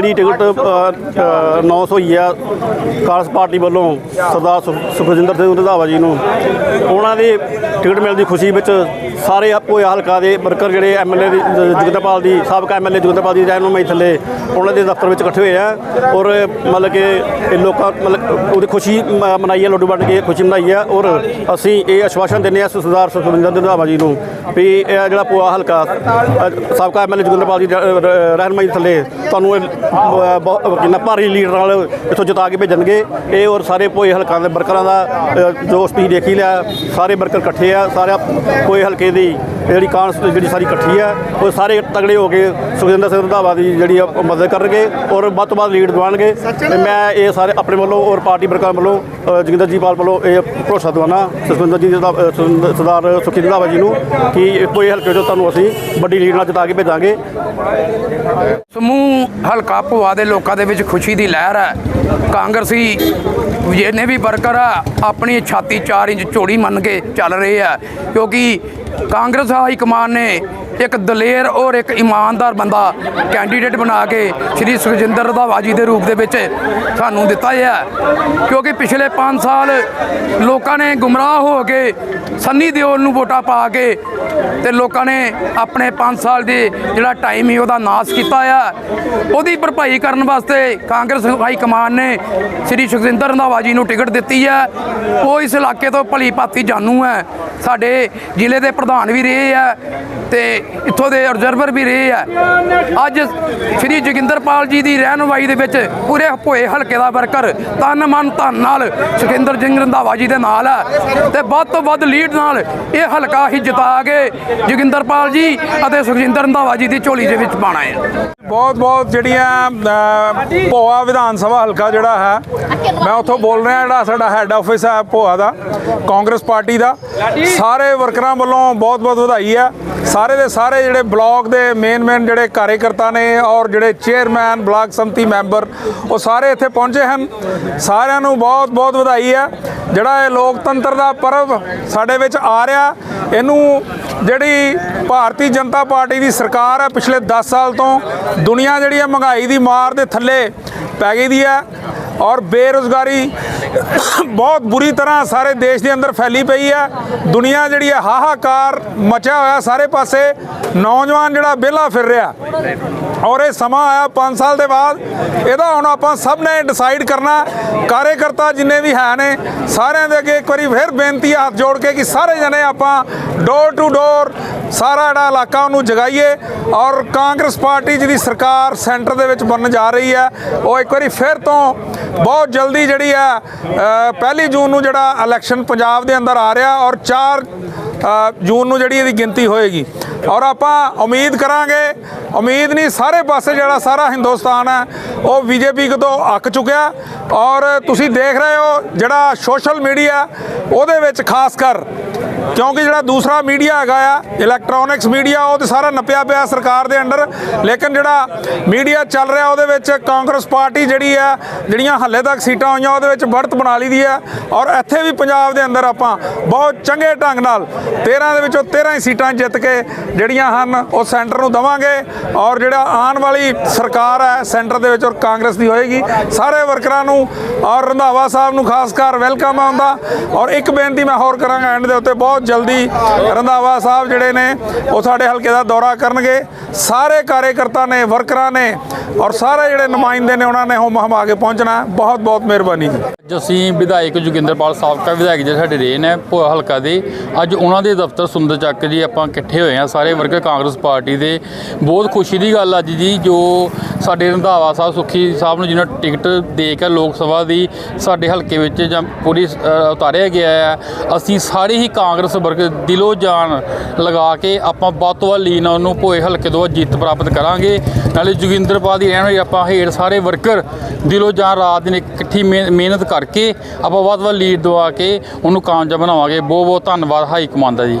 ਜਿਹੜੀ ticket announce ਹੋਈ ਆ ਕਾਂਗਰਸ ਪਾਰਟੀ ਵੱਲੋਂ ਸਰਦਾਰ ਸੁਖ- ਸੁਖਜਿੰਦਰ ਸਿੰਘ ਰੰਧਾਵਾ ਜੀ ਨੂੰ। ਉਹਨਾਂ ਦੀ ਟਿਕਟ ਮਿਲਣ ਦੀ ਖੁਸ਼ੀ ਵਿੱਚ ਸਾਰੇ ਆਪੋ ਹਲਕਾ ਦੇ ਵਰਕਰ ਜਿਹੜੇ ਐਮਐਲਏ ਦੀ, ਜ- ਦੀ, ਸਾਬਕਾ ਐਮਐਲਏ ਜਗਤਪਾਲ ਦੀ ਰਹਿਨੁਮਾਈ ਥੱਲੇ ਉਹਨਾਂ ਦੇ ਦਫ਼ਤਰ ਵਿੱਚ ਇਕੱਠੇ ਹੋਏ ਆ ਔਰ ਮਤਲਬ ਕਿ ਇਹ ਲੋਕਾਂ, ਮਤਲਬ ਉਹਦੀ ਖੁਸ਼ੀ ਮ- ਮਨਾਈ ਹੈ ਲੱਡੂ ਵੰਡ ਕੇ ਖੁਸ਼ੀ ਮਨਾਈ ਹੈ ਔਰ ਅਸੀਂ ਇਹ ਆਸ਼ਵਾਸਨ ਦਿੰਦੇ ਹਾਂ ਸਰਦਾਰ ਸੁਖਜਿੰਦਰ ਰੰਧਾਵਾ ਜੀ ਨੂੰ ਵੀ ਇਹ ਜਿਹੜਾ ਪੋਆ ਹਲਕਾ ਸਾਬਕਾ ਐਮਐਲਏ ਜਗਤਪਾਲ ਦੀ ਰ- ਰ- ਰਹਿਨੁਮਾਈ ਥੱਲੇ। ਤੁਹਾਨੂੰ ਇਹ ਕਿੰਨਾ ਭਾਰੀ ਲੀਡਰ ਨਾਲ ਇੱਥੋਂ ਜਿਤਾ ਕੇ ਭੇਜਣਗੇ। ਇਹ ਔਰ ਸਾਰੇ ਪੋਏ ਹਲਕਾਂ ਦੇ ਵਰਕਰਾਂ ਦਾ ਅ, ਜੋ ਦੇਖੀ ਲਿਆ ਸਾਰੇ ਵਰਕਰ ਇਕੱਠੇ ਆ ਸਾਰਾ ਪੋਏ ਹਲਕੇ ਦੀ ਜਿਹੜੀ ਕਾਂਸ ਜਿਹੜੀ ਸਾਰੀ ਇਕੱਠੀ ਆ ਉਹ ਸਾਰੇ ਤਗੜੇ ਹੋ ਕੇ ਸੁਖਜਿੰਦਰ ਸਿੰਘ ਰੰਧਾਵਾ ਦੀ ਜਿਹੜੀ ਆ ਉਹ ਮਦਦ ਕਰਨਗੇ ਔਰ ਵੱਧ ਤੋਂ ਵੱਧ ਲੀਡ ਦਿਵਾਉਣਗੇ। ਤੇ ਮੈਂ ਇਹ ਸਾਰੇ ਆਪਣੇ ਵੱਲੋਂ ਔਰ ਪਾਰਟੀ ਵਰਕਰਾਂ ਵੱਲੋਂ ਅ, ਜੋਗਿੰਦਰ ਜੀ ਪਾਲ ਵੱਲੋਂ ਇਹ ਭਰੋਸਾ ਦਿਵਾਉਣਾ ਸੁਖਜਿੰਦਰ ਜੀ ਦਾ ਅ, ਸਰਦਾਰ ਸੁਖੀ ਰੰਧਾਵਾ ਜੀ ਨੂੰ ਕਿ ਕੋਈ ਹਲਕੇ ਚੋਂ ਤੁਹਾਨੂੰ ਅਸੀਂ ਵੱਡੀ ਲੀਡ ਨਾਲ ਜਿਤਾ ਕੇ ਭੇਜਾਂਗੇ। ਸਮੂਹ ਹਲਕਾ ਭੁਆ ਦੇ ਲੋਕਾਂ ਦੇ ਵਿੱਚ ਖੁਸ਼ੀ ਦੀ ਲਹਿਰ ਹੈ। ਕਾਂਗਰਸੀ ਜਿਹਨੇ ਵੀ ਵਰਕਰ ਆ, ਆਪਣੀ ਛਾਤੀ 4 ਇੰਚ ਚੌੜੀ ਮੰਨ ਕੇ ਚੱਲ ਰਹੇ ਆ। ਕਿਉਂਕਿ ਕਾਂਗਰਸ ਹਾਈ ਕਮਾਨ ਨੇ ਇੱਕ ਦਲੇਰ ਔਰ ਇੱਕ ਇਮਾਨਦਾਰ ਬੰਦਾ ਕੈਂਡੀਡੇਟ ਬਣਾ ਕੇ ਸ਼੍ਰੀ ਸੁਖਜਿੰਦਰ ਰਧਾਵਾ ਜੀ ਦੇ ਰੂਪ ਦੇ ਵਿੱਚ ਸਾਨੂੰ ਦਿੱਤਾ ਹੈ। ਕਿਉਂਕਿ ਪਿਛਲੇ 5 ਸਾਲ ਲੋਕਾਂ ਨੇ ਗੁੰਮਰਾਹ ਹੋ ਕੇ ਸੰਨੀ ਦਿਓਲ ਨੂੰ ਵੋਟਾਂ ਪਾ ਕੇ ਤੇ ਲੋਕਾਂ ਨੇ ਆਪਣੇ 5 ਸਾਲ ਦੇ ਜਿਹੜਾ ਟਾਈਮ ਹੀ ਉਹਦਾ ਨਾਸ ਕੀਤਾ ਆ। ਉਹਦੀ ਭਰਪਾਈ ਕਰਨ ਵਾਸਤੇ ਕਾਂਗਰਸ ਹਾਈ ਕਮਾਨ ਨੇ ਸ੍ਰੀ ਸੁਖਜਿੰਦਰ ਰੰਧਾਵਾ ਜੀ ਨੂੰ ਟਿਕਟ ਦਿੱਤੀ ਹੈ। ਉਹ ਇਸ ਇਲਾਕੇ ਤੋਂ ਭਲੀ ਭਾਤੀ ਜਾਣੂ ਹੈ। ਸਾਡੇ ਜ਼ਿਲ੍ਹੇ ਦੇ ਪ੍ਰਧਾਨ ਵੀ ਰਹੇ ਆ ਤੇ ਇੱਥੋਂ ਦੇ ਅਬਜ਼ਰਵਰ ਵੀ ਰਹੇ ਆ ਅੱਜ ਸ੍ਰੀ ਜੋਗਿੰਦਰਪਾਲ ਜੀ ਦੀ ਰਹਿਨੁਮਾਈ ਦੇ ਵਿੱਚ ਪੂਰੇ ਭੋਏ ਹਲਕੇ ਦਾ ਵਰਕਰ ਤਨ ਮਨ ਧਨ ਨਾਲ ਸੁਖਿੰਦਰ ਸਿੰਘ ਰੰਧਾਵਾ ਜੀ ਦੇ ਨਾਲ ਹੈ ਤੇ ਵੱਧ ਤੋਂ ਵੱਧ ਲੀਡ ਨਾਲ ਇਹ ਹਲਕਾ ਹੀ ਜਿਤਾ ਕੇ ਜੋਗਿੰਦਰਪਾਲ ਜੀ ਅਤੇ ਸੁਖਜਿੰਦਰ ਰੰਧਾਵਾ ਜੀ ਦੀ ਝੋਲੀ ਦੇ ਵਿੱਚ ਪਾਣਾ ਹੈ ਬਹੁਤ ਬਹੁਤ ਜਿਹੜੀਆਂ ਅ, ਭੋਆ ਵਿਧਾਨ ਸਭਾ ਹਲਕਾ ਜਿਹੜਾ ਹੈ ਮੈਂ ਉੱਥੋਂ ਬੋਲ ਰਿਹਾ ਜਿਹੜਾ ਸਾਡਾ ਹੈੱਡ ਆਫਿਸ ਹੈ ਭੋਆ ਦਾ ਕਾਂਗਰਸ ਪਾਰਟੀ ਦਾ। ਸਾਰੇ ਵਰਕਰਾਂ ਵੱਲੋਂ ਬਹੁਤ ਬਹੁਤ ਵਧਾਈ ਹੈ। ਸਾਰੇ ਦੇ ਸਾਰੇ ਜਿਹੜੇ ਬਲਾਕ ਦੇ ਮੇਨ ਮੇਨ ਜਿਹੜੇ ਕਾਰਜਕਰਤਾ ਨੇ ਔਰ ਜਿਹੜੇ ਚੇਅਰਮੈਨ ਬਲਾਕ ਸੰਮਤੀ ਮੈਂਬਰ ਉਹ ਸਾਰੇ ਇੱਥੇ ਪਹੁੰਚੇ ਹਨ। ਸਾਰਿਆਂ ਨੂੰ ਬਹੁਤ ਬਹੁਤ ਵਧਾਈ ਹੈ। ਜਿਹੜਾ ਇਹ ਲੋਕਤੰਤਰ ਦਾ ਪਰਵ ਸਾਡੇ ਵਿੱਚ ਆ ਰਿਹਾ ਇਹਨੂੰ ਜਿਹੜੀ ਭਾਰਤੀ ਜਨਤਾ ਪਾਰਟੀ ਦੀ ਸਰਕਾਰ ਹੈ ਪਿਛਲੇ 10 ਸਾਲ ਤੋਂ ਦੁਨੀਆ ਜਿਹੜੀ ਹੈ ਮਹਿੰਗਾਈ ਦੀ ਮਾਰ ਦੇ ਥੱਲੇ ਪੈ ਗਈ ਦੀ ਹੈ ਔਰ ਬੇਰੁਜ਼ਗਾਰੀ ਬਹੁਤ ਬੁਰੀ ਤਰ੍ਹਾਂ ਸਾਰੇ ਦੇਸ਼ ਦੇ ਅੰਦਰ ਫੈਲੀ ਪਈ ਹੈ ਦੁਨੀਆ ਜਿਹੜੀ ਹੈ ਹਾਹਾਕਾਰ ਮਚਿਆ ਹੋਇਆ ਸਾਰੇ ਪਾਸੇ। ਨੌਜਵਾਨ ਜਿਹੜਾ ਵਿਹਲਾ ਫਿਰ ਰਿਹਾ। ਔਰ ਇਹ ਸਮਾਂ ਆਇਆ 5 ਸਾਲ ਦੇ ਬਾਅਦ। ਇਹਦਾ ਹੁਣ ਆਪਾਂ ਸਭ ਨੇ ਡਿਸਾਈਡ ਕਰਨਾ। ਕਾਰਜਕਰਤਾ ਜਿੰਨੇ ਵੀ ਹੈ ਨੇ, ਸਾਰਿਆਂ ਦੇ ਅੱਗੇ ਇੱਕ ਵਾਰੀ ਫਿਰ ਬੇਨਤੀ ਹੱਥ ਜੋੜ ਕੇ ਕਿ ਸਾਰੇ ਜਣੇ ਆਪਾਂ ਡੋਰ ਟੂ ਡੋਰ ਸਾਰਾ ਜਿਹੜਾ ਇਲਾਕਾ ਉਹਨੂੰ ਜਗਾਈਏ। ਔਰ ਕਾਂਗਰਸ ਪਾਰਟੀ ਜਿਹਦੀ ਸਰਕਾਰ ਸੈਂਟਰ ਦੇ ਵਿੱਚ ਬਣਨ ਜਾ ਰਹੀ ਹੈ ਉਹ ਇੱਕ ਵਾਰੀ ਫਿਰ ਤੋਂ ਬਹੁਤ ਜਲਦੀ ਜਿਹੜੀ ਹੈ ਪਹਿਲੀ ਜੂਨ ਨੂੰ ਜਿਹੜਾ ਇਲੈਕਸ਼ਨ ਪੰਜਾਬ ਦੇ ਅੰਦਰ ਆ ਰਿਹਾ ਔਰ 4 ਜੂਨ ਨੂੰ ਜਿਹੜੀ ਇਹਦੀ ਗਿਣਤੀ ਹੋਏਗੀ। ਔਰ ਆਪਾਂ ਉਮੀਦ ਕਰਾਂਗੇ, ਉਮੀਦ ਨਹੀਂ, ਸਾਰੇ ਪਾਸੇ ਜਿਹੜਾ ਸਾਰਾ ਹਿੰਦੁਸਤਾਨ ਹੈ, ਉਹ ਬੀਜੇਪੀ ਤੋਂ ਅੱਕ ਚੁੱਕਿਆ। ਔਰ ਤੁਸੀਂ ਦੇਖ ਰਹੇ ਹੋ ਜਿਹੜਾ ਸੋਸ਼ਲ ਮੀਡੀਆ ਉਹਦੇ ਵਿੱਚ ਖਾਸ ਕਰ ਕਿਉਂਕਿ ਜਿਹੜਾ ਦੂਸਰਾ ਮੀਡੀਆ ਹੈਗਾ ਆ ਇਲੈਕਟ੍ਰੋਨਿਕਸ ਮੀਡੀਆ ਉਹ ਤੇ ਸਾਰਾ ਨੱਪਿਆ ਪਿਆ ਸਰਕਾਰ ਦੇ ਅੰਡਰ। ਲੇਕਿਨ ਜਿਹੜਾ ਮੀਡੀਆ ਚੱਲ ਰਿਹਾ, ਉਹਦੇ ਵਿੱਚ ਕਾਂਗਰਸ ਪਾਰਟੀ ਜਿਹੜੀ ਆ, ਜਿਹੜੀਆਂ ਹੱਲੇ ਤੱਕ ਸੀਟਾਂ ਹੋਈਆਂ, ਉਹਦੇ ਵਿੱਚ ਬੜਤ ਬਣਾ ਲਈ ਦੀ ਹੈ ਔਰ ਇੱਥੇ ਵੀ ਪੰਜਾਬ ਦੇ ਅੰਦਰ ਆਪਾਂ ਬਹੁਤ ਚੰਗੇ ਢੰਗ ਨਾਲ 13 ਦੇ ਵਿੱਚੋਂ 13 ਹੀ ਸੀਟਾਂ ਜਿੱਤ ਕੇ ਜਿਹੜੀਆਂ ਹਨ, ਉਹ ਸੈਂਟਰ ਨੂੰ ਦਵਾਂਗੇ। ਔਰ ਜਿਹੜਾ ਆਉਣ ਵਾਲੀ ਸਰਕਾਰ ਹੈ, ਸੈਂਟਰ ਦੇ ਵਿੱਚ ਔਰ ਕਾਂਗਰਸ ਦੀ ਹੋਏਗੀ, ਸਾਰੇ ਵਰਕਰਾਂ ਨੂੰ ਔਰ ਰੰਧਾਵਾ ਸਾਹਿਬ ਨੂੰ ਖਾਸ ਕਰ ਵੈਲਕਮ ਆਉਂਦਾ। ਔਰ ਇੱਕ ਬੇਨਤੀ ਮੈਂ ਹੋਰ ਕਰਾਂਗਾ ਐਂਡ ਦੇ ਉੱਤੇ ਬਹੁਤ ਜਲਦੀ ਰੰਧਾਵਾ ਸਾਹਿਬ ਜਿਹੜੇ ਨੇ, ਉਹ ਸਾਡੇ ਹਲਕੇ ਦਾ ਦੌਰਾ ਕਰਨਗੇ। ਸਾਰੇ ਕਾਰਜਕਰਤਾ ਨੇ, ਵਰਕਰਾਂ ਨੇ ਔਰ ਸਾਰੇ ਜਿਹੜੇ ਨੁਮਾਇੰਦੇ ਨੇ, ਉਹਨਾਂ ਨੇ ਉਹ ਹੁਮ ਆ ਕੇ ਪਹੁੰਚਣਾ। ਬਹੁਤ ਬਹੁਤ ਮਿਹਰਬਾਨੀ ਜੀ। ਅਸੀਂ ਵਿਧਾਇਕ ਜੋਗਿੰਦਰਪਾਲ ਸਾਬਕਾ ਵਿਧਾਇਕ ਜਿਹੜੇ ਸਾਡੇ ਰਹੇ ਨੇ ਭੋਆ ਹਲਕਾ ਦੇ, ਅੱਜ ਉਹਨਾਂ ਦੇ ਦਫ਼ਤਰ ਸੁੰਦਰ ਚੱਕ ਜੀ ਆਪਾਂ ਇਕੱਠੇ ਹੋਏ ਆ ਸਾਰੇ ਵਰਕਰ ਕਾਂਗਰਸ ਪਾਰਟੀ ਦੇ। ਬਹੁਤ ਖੁਸ਼ੀ ਦੀ ਗੱਲ ਅੱਜ ਜੀ, ਜੋ ਸਾਡੇ ਰੰਧਾਵਾ ਸਾਹਿਬ, ਸੁਖੀ ਸਾਹਿਬ ਨੂੰ ਜਿਹਨਾਂ ਟਿਕਟ ਦੇ ਕੇ ਲੋਕ ਸਭਾ ਦੀ ਸਾਡੇ ਹਲਕੇ ਵਿੱਚ ਜਾਂ ਪੂਰੀ ਉਤਾਰਿਆ ਗਿਆ ਹੈ। ਅਸੀਂ ਸਾਰੇ ਹੀ ਕਾਂਗਰਸ ਵਰਕਰ ਦਿਲੋਂ ਜਾਨ ਲਗਾ ਕੇ ਆਪਾਂ ਵੱਧ ਤੋਂ ਵੱਧ ਲੀਨ ਉਹਨੂੰ ਭੋਏ ਹਲਕੇ ਤੋਂ ਜਿੱਤ ਪ੍ਰਾਪਤ ਕਰਾਂਗੇ। ਨਾਲੇ ਜੋਗਿੰਦਰਪਾਲ ਦੀ ਰਹਿਣ ਵਾਲੀ ਆਪਾਂ ਹੇਠ ਸਾਰੇ ਵਰਕਰ ਦਿਲੋਂ ਜਾਨ, ਰਾਤ ਦਿਨ ਇਕੱਠੀ ਮਿਹ- ਮਿਹਨਤ ਕਰਕੇ ਆਪਾਂ ਵੱਧ ਵੱਧ ਲੀਡ ਦਵਾ ਕੇ ਉਹਨੂੰ ਕਾਮਯਾਬ ਬਣਾਵਾਂਗੇ। ਬਹੁਤ ਬਹੁਤ ਧੰਨਵਾਦ ਹਾਈ ਕਮਾਂਡ ਦਾ ਜੀ।